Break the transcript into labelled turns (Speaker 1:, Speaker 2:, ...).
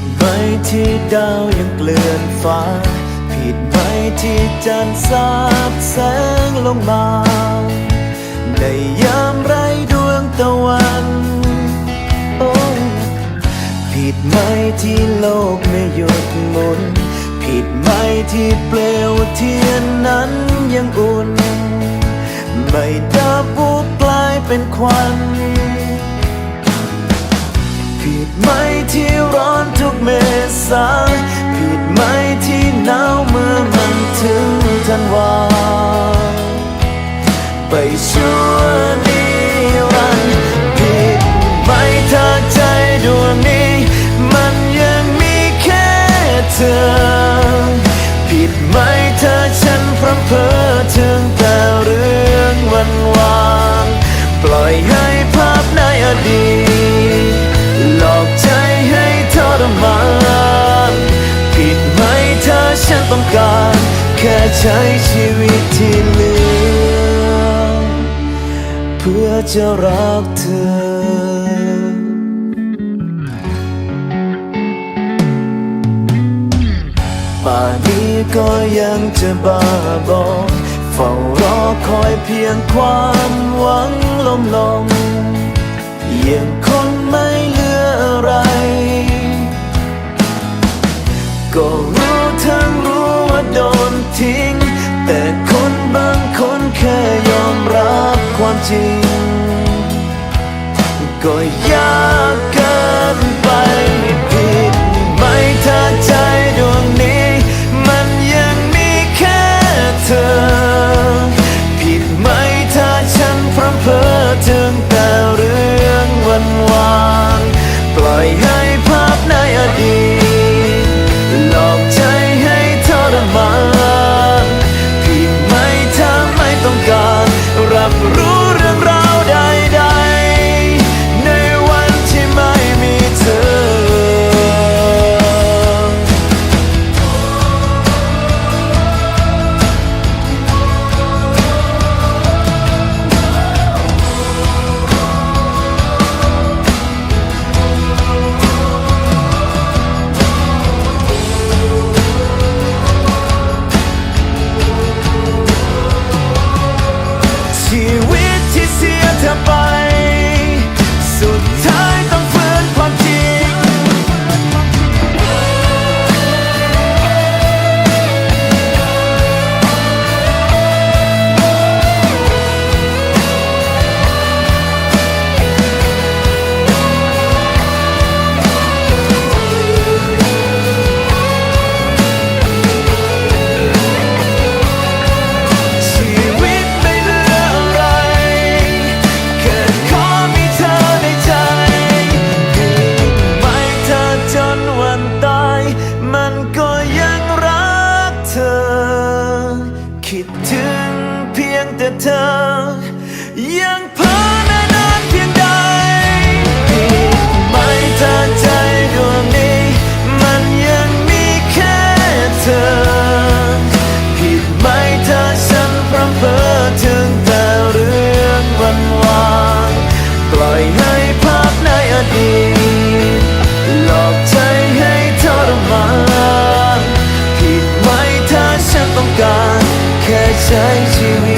Speaker 1: ดไหมที่ดาวยังเกลื่อนฟ้า ผิดไหมที่จันทร์สาดแสงลงมา ในยามไรดวงตะวันโอ้ผิดไหมที่โลกไม่หยุดหมุน ผิดไหมที่เปลวเทียนนั้นยังอุ่น ไม่ดับบุบกลายเป็นควัน ษา ผิดไหมที่หนาวเมื่อมันถึงธันวา ไปชั่วนิรันดร์ผิดไหมถ้าใจดวงนี้ มันยังมีแค่เธอ ผิดไหมถ้าฉันพร่ำเพ้อถึงแต่เรื่องวันวาน ปล่อยให้ภาพในอดีต ต้องการแค่ใช้ชีวิตที่เหลือ เพื่อจะรักเธอป่านนี้ก็ยังจะบ้าบอเฝ้ารอคอยเพียงความหวังลมลมยังคนไม่เหลืออะไร ก็รู้ทั้ง ทิ้ง แต่คนบางคนแค่ยอมรับความจริง ก็ยากเกินไปผิดไหมถ้าใจดวงนี้ มันยังมีแค่เธอ ผิดไหมถ้าฉันพร่ำเพ้อถึงแต่เรื่องวันวานปล่อยให้ เธอ ยังเพ้อน่นอนเพียงใดผิดไหมถ้าใจดวงนี้ มันยังมีแค่เธอ ผิดไหมถ้าฉันพร่ำเพ้อถึงแต่เรื่องวันวานปล่อยให้ภาพในอดีตหลอกใจให้ทรมานผิดไหมถ้าฉันต้องการ แค่ใช้ชีวิต